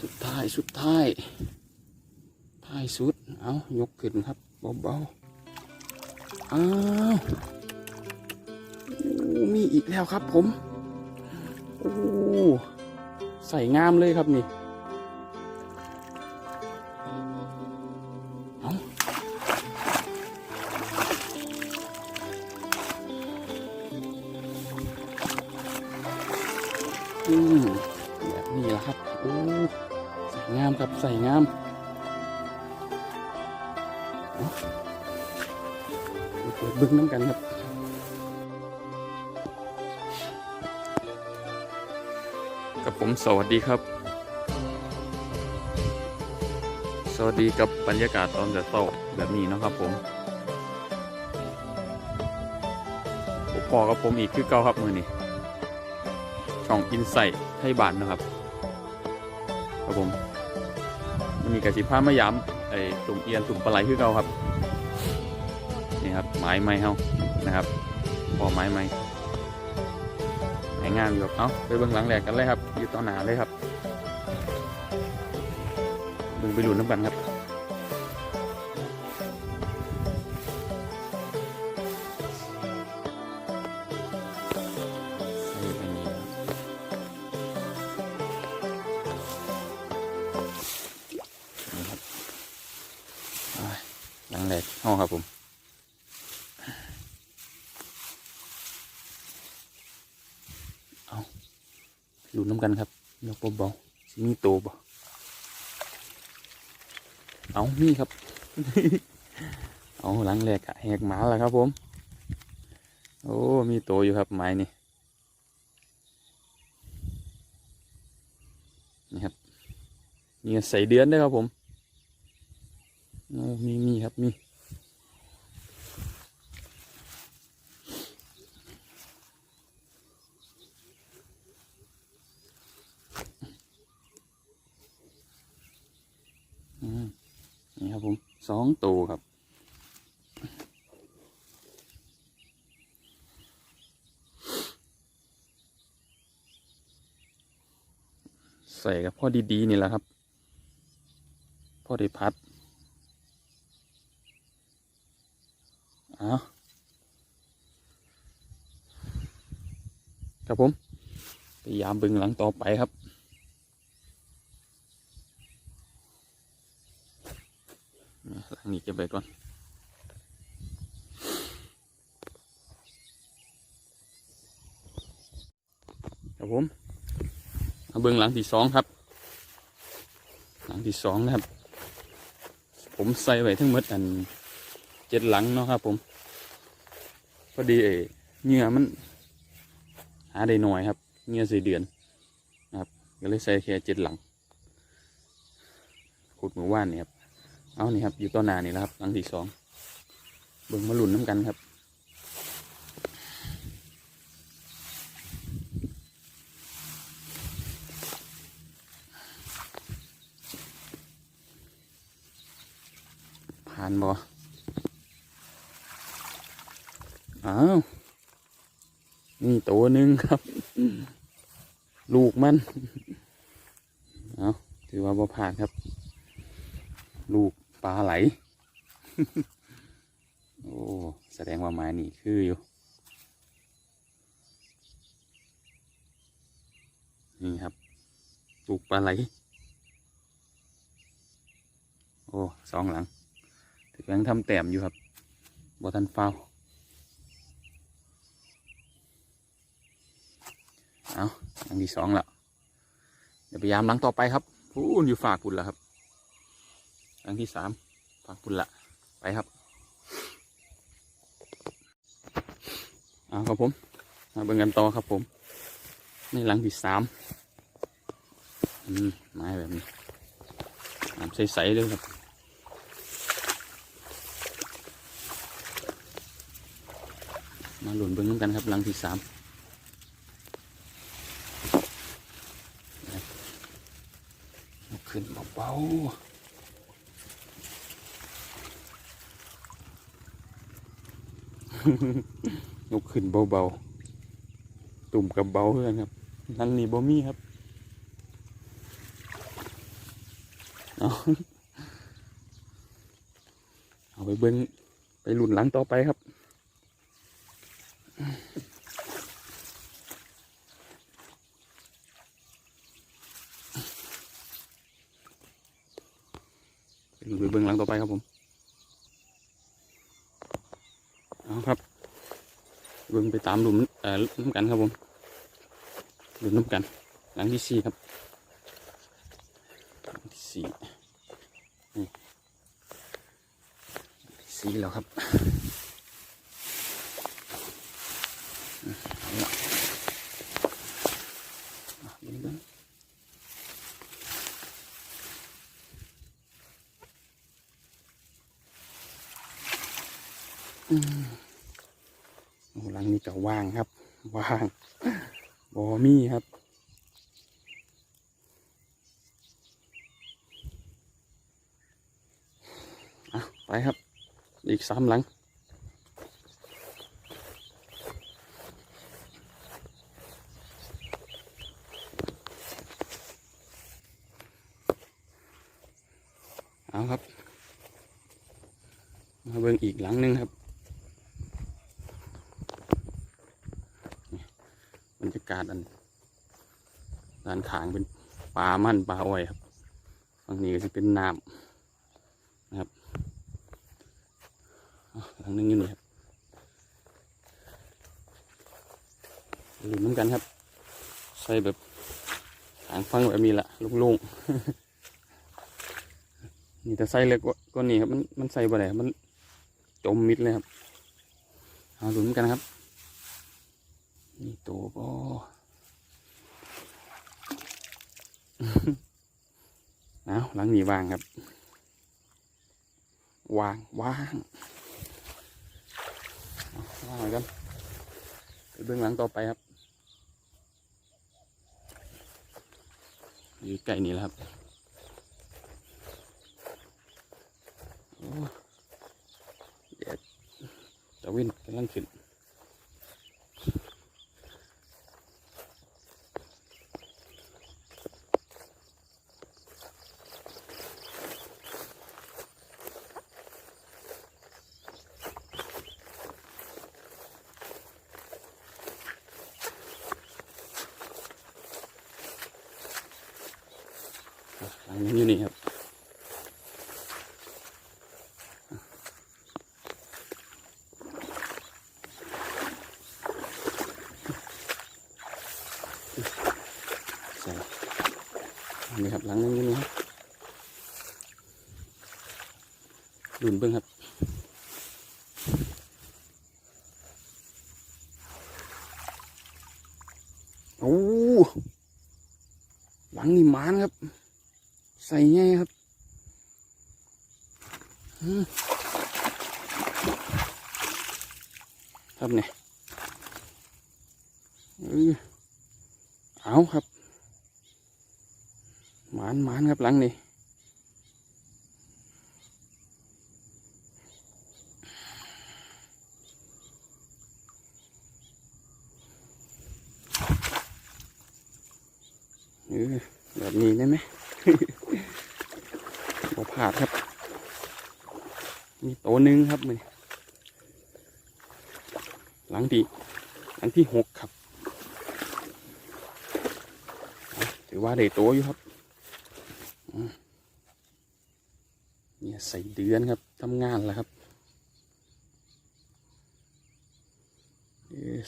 สุดท้ายสุดท้ายท้ายสุด เอายกขึ้นครับเบาๆอ้าวโอ้มีอีกแล้วครับผม โอ้ใส่งามเลยครับนี่ เปิดบึ้งน้ำกันครับกับผมสวัสดีครับ สวัสดีกับบรรยากาศตอนจะเศร้าแบบนี้นะครับผมพอกับผมอีกคือเก้าครับมือนี้ช่องอินไซต์ให้บานนะครับครับผมมันมีกระสิผ้ามะยาม สุ่มเอียนสุ่มปลาไหลคือเก่าครับนี่ครับไม้ไม้เฮานะครับพอไม้ไม้ไม้งามอยู่ครับเอาไปเบื้องหลังแหลกกันเลยครับอยู่ต่อหนาเลยครับมึงไปหลุนน้ำกันครับ มีโตบ่เอามีครับ เอาหลังแรกอะแหกหมาแล้วครับผม โอ้มีโตอยู่ครับไม้นี่นี่ครับมีใส่เดือนด้วยครับผมโอ้มีมีครับมี นี่ครับผมสองตัวครับ ใส่กับพ่อดีๆนี่แหละครับ พ่อได้พัดเอาครับผมพยายามบึงหลังต่อไปครับ หลังนี้เก็บไปก่อนครับผมเอาเบื้องหลังที่สองครับ หลังที่สองนะครับ ผมใส่ไว้ทั้งหมดอันเจ็ดหลังเนาะครับผม พอดีเอเหงื่อมัน หาได้หน่อยครับเหงื่อสี่เดือนนะครับ ก็เลยใส่แค่เจ็ดหลังขุดหมู่ว่านเนี่ยครับ เอานี่ครับ อยู่ต้นนานี่แหละครับหลังที่สองเบิ่งมาหลุนน้ำกันครับผ่านบ่อ้าวนี่ตัวหนึ่งครับ ลูกมัน เอาถือว่าบ่ผ่านครับ ลูก ปลาไหล โอ้แสดงว่าไม้นี่คืออยู่ นี่ครับปลูกปลาไหล โอ้สองหลังถือยังทำแต้มอยู่ครับบอทันเฝ้าเอาหลังที่สองแล้วเดี๋ยวพยายามหลังต่อไปครับพูนอยู่ฝากปุ่นแล้วครับ หลังที่สามฝากปุ่นละไปครับเอาครับผมมาเบิ่งกันต่อครับผม ในหลังที่สามอืมไม้แบบนี้น้ำใสๆเลยครับมาหลุนเบิ้งน้ำกันครับหลังที่สามขึ้นเบาๆ ยกขึ้นเบาๆ ตุ่มกับเบาเพื่อนครับหลังนี้บ่มีครับเอาเอาไปเบิ้งไปหลุนหลังต่อไปครับ ไปลุ้นไปเบิ้งหลังต่อไปครับผม เอาครับ เบิ้งไปตามหลุมเอ่อน้ำกันครับผมหลุมน้ำกัน หลังที่สี่ครับหลังที่สี่นี่สี่แล้วครับอืม หลังนี้ก็ว่างครับ ว่างบอมี่ครับอะไปครับ อีกสามหลัง เอาครับ มาเบิ่งอีกหลังหนึงครับนี่ บรรยากาศอันด้านขางเป็นป่ามันป่าอ้อยครับฝั่งนี้ก็จะเป็นน้ำอะหลับทางนึงอยู่นี่ครับหลุมน้ำกันครับ ใส่แบบหางฟังแบบนี้ละล่งๆนี่แต่ใส่เล็กกว่าก็นี่ครับ มันมันใส่บ่ได้มันจมมิดเลยครับ เอาหลุมกันครับ นี่โตปอเอาหลังนี้วางครับวางวางเอาวางกันไปเบื้องหลังต่อไปครับอยู่ใกล้นี่แล้วครับโอ้แดดตะวินกำลังขึ้น หลังอยู่นี่ครับนนี้ครับหลังนึงนี่ครับดุนเบิ้งครับโอ้หลังนี่มานครับ ใส่ไงครับครับเนี่ยเอาครับหมานหมานครับหลังนี่เออแบบนี้ได้ไหม บ่ผาดครับ มีตัวหนึ่งครับมันหลังที่หลังที่หกครับถือว่าได้ตัวอยู่ครับเนี่ยใส่เดือนครับทำงานแล้วครับ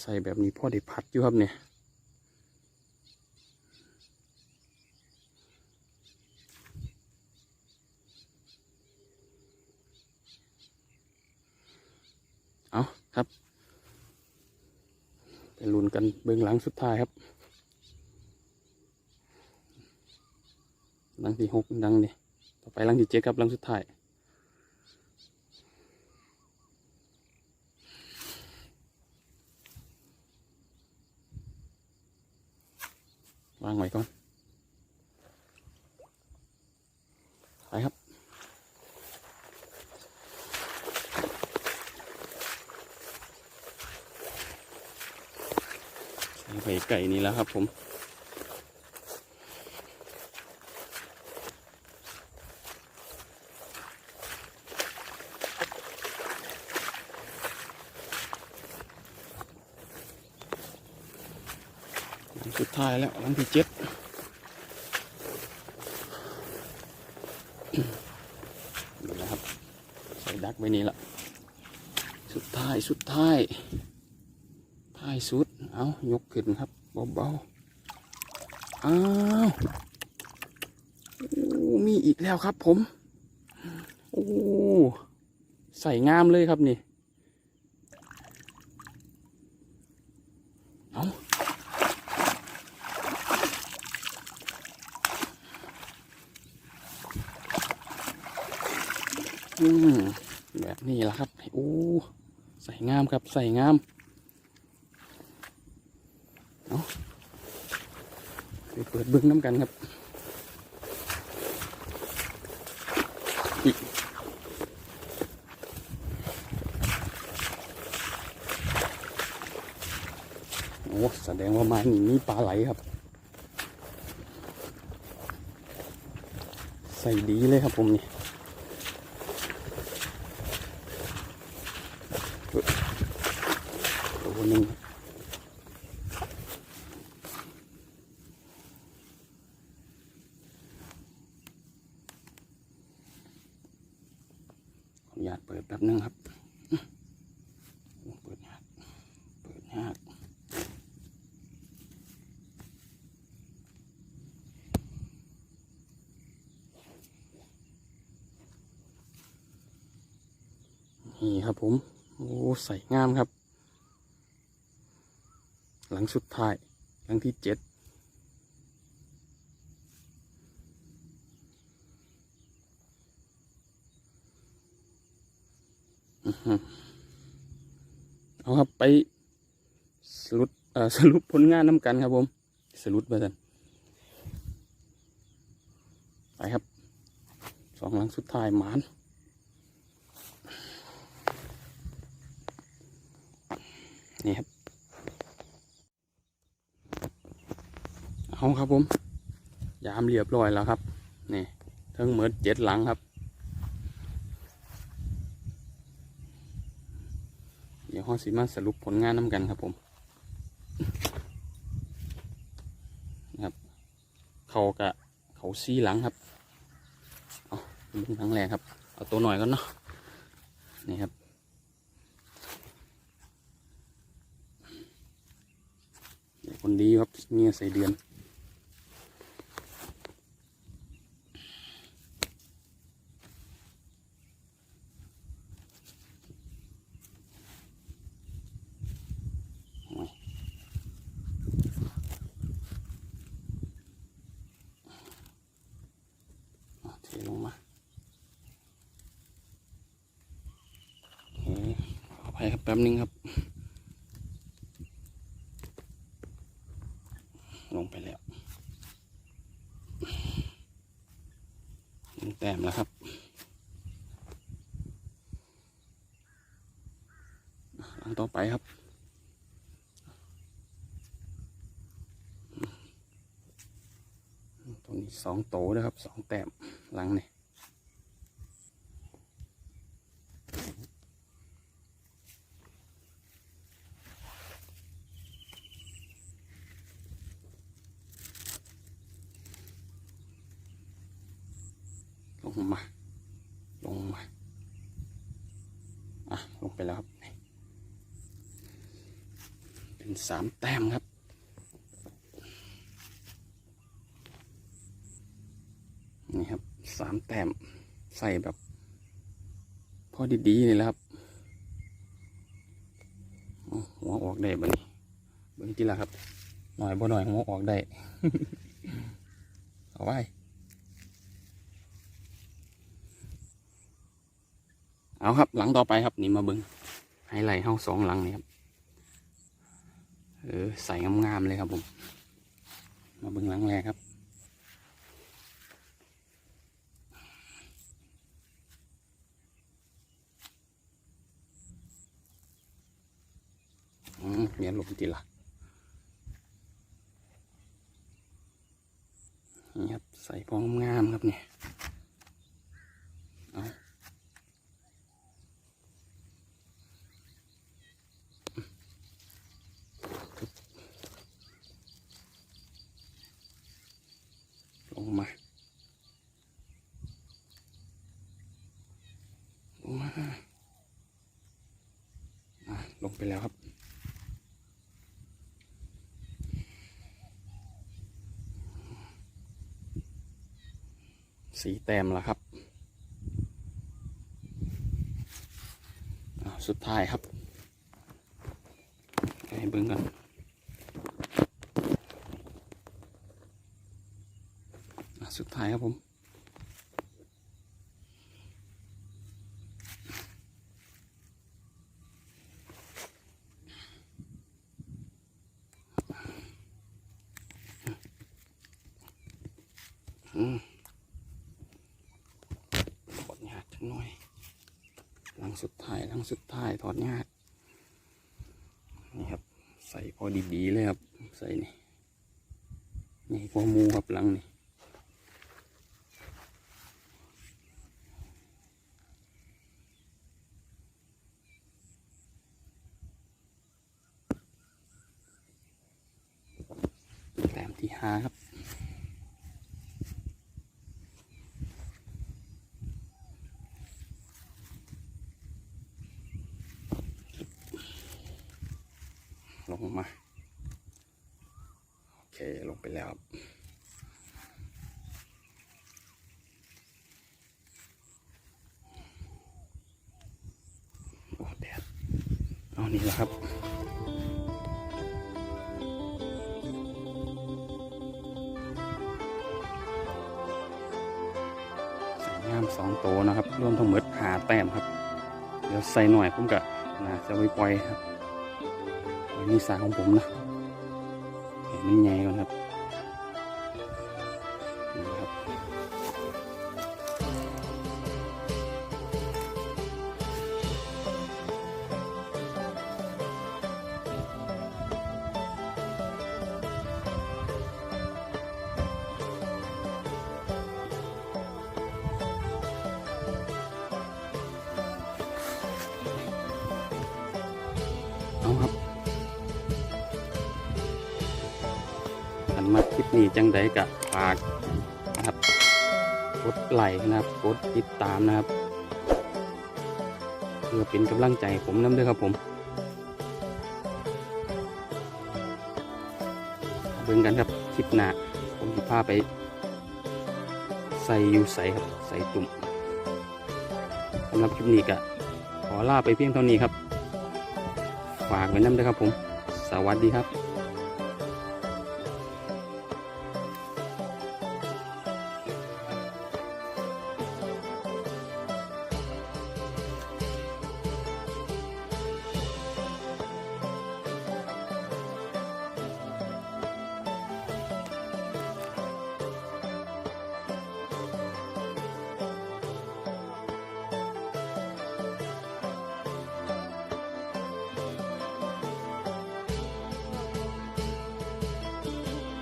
ใส่แบบนี้พ่อได้พัดอยู่ครับเนี่ย ครับไปลุ้นกันเบื้องหลังสุดท้ายครับหลังที่หกดังนี่ต่อไปหลังที่เจ็ดครับหลังสุดท้ายวางไว้ก่อน ไปครับ ไก่ไก่นี้แล้วครับผมสุดท้ายแล้วหลังที่เจ็ดนี่นะครับ ใส่ดักไว้นี่ละ สุดท้าย สุดท้าย ท้ายสุด เอายกขึ้นครับเบาๆอ้าวโอ้มีอีกแล้วครับผม โอ้ใส่งามเลยครับนี่ เอาอืมแบบนี้ละครับ โอ้ ใส่งามครับ ใส่งาม เอาไป เบิ้งน้ำกันครับโอ้แสดงว่ามานี่มีปลาไหลครับ ใส่ดีเลยครับผมนี่ ตัวหนึ่งขออนุญาตเปิดแป๊บนึงครับ เปิดยากเปิดยาก นี่ครับผม โอ้ใส่งามครับ หลังสุดท้าย หลังที่เจ็ดเอาครับไปสรุปสรุปผลงานน้ำกันครับผม สรุปไปกันไปครับ สองหลังสุดท้ายหมาน นี่ครับ เอาครับผม ยามเรียบร้อยแล้วครับ นี่ทั้งหมดเจ็ดหลังครับ เดี๋ยวห้องสีมาสรุปผลงานน้ำกันครับผมนะครับ เขากะเขาซีหลังครับ เอาดูหลังแรกครับ เอาตัวหน่อยก่อนเนาะ นี่ครับ เดี๋ยวครับเนี่ยใส่เดือนเอาเทลงมาโอเคขออภัยครับแป๊บนึงครับ ลงไปแล้วลงแต้มแล้วครับหลังต่อไปครับตรงนี้สองโตนะครับสองแต้มหลังนี่ ลงมา ลงมา อะ ลงไปแล้วครับ เป็นสามแต้มครับ นี่ครับสามแต้ม ใส่แบบ พอดีๆนี่แหละครับ หัวออกได้บ่นี่เบิ่งทีละครับ หน่อยบ่หน่อยหัวออกได้ เอาไว้ เอาครับ หลังต่อไปครับนี่มาเบิ่งไฮไลท์ห้องสองหลังนี่ครับเออใส่งามๆเลยครับผม มาเบิ่งหลังแรกครับมเมียนลมทีละนี่ครับใส่พองงามครับเนี่ยเอา งมาลงมาอะลงไปแล้วครับ สีแต้มแล้วครับ สุดท้ายครับ ให้เบิ่งกันอะสุดท้ายครับผม อืม ถอดยากจังหน่อยหลังสุดท้ายหลังสุดท้ายถอดยากนี่ครับ ใส่พอดีๆเลยครับ ใส่นี่นี่พอมูครับหลังนี่แต้มที่ห้าครับามสองโตวนะครับรวมทั้งหมดหาแต้มครับ เดี๋ยวใส่หน่อยผมกับนะจะไปปล่อยครับนี่สาของผมนะเห็นมันใหญ่ก่อนครับ นมาคลิปนี้จังใดกะฝากนะครับกดไลค์นะครับกดติดตามนะครับ เพื่อเป็นกำลังใจผมน้ำด้วยครับผมเบิ่งกันครับคลิปหน้าผมจะพาไป ใส่ยูใส่ครับใส่ตุ่มสำหรับคลิปนี้กะขอลาไปเพียงเท่านี้ครับ ฝากไว้น้ำด้วยครับผม สวัสดีครับ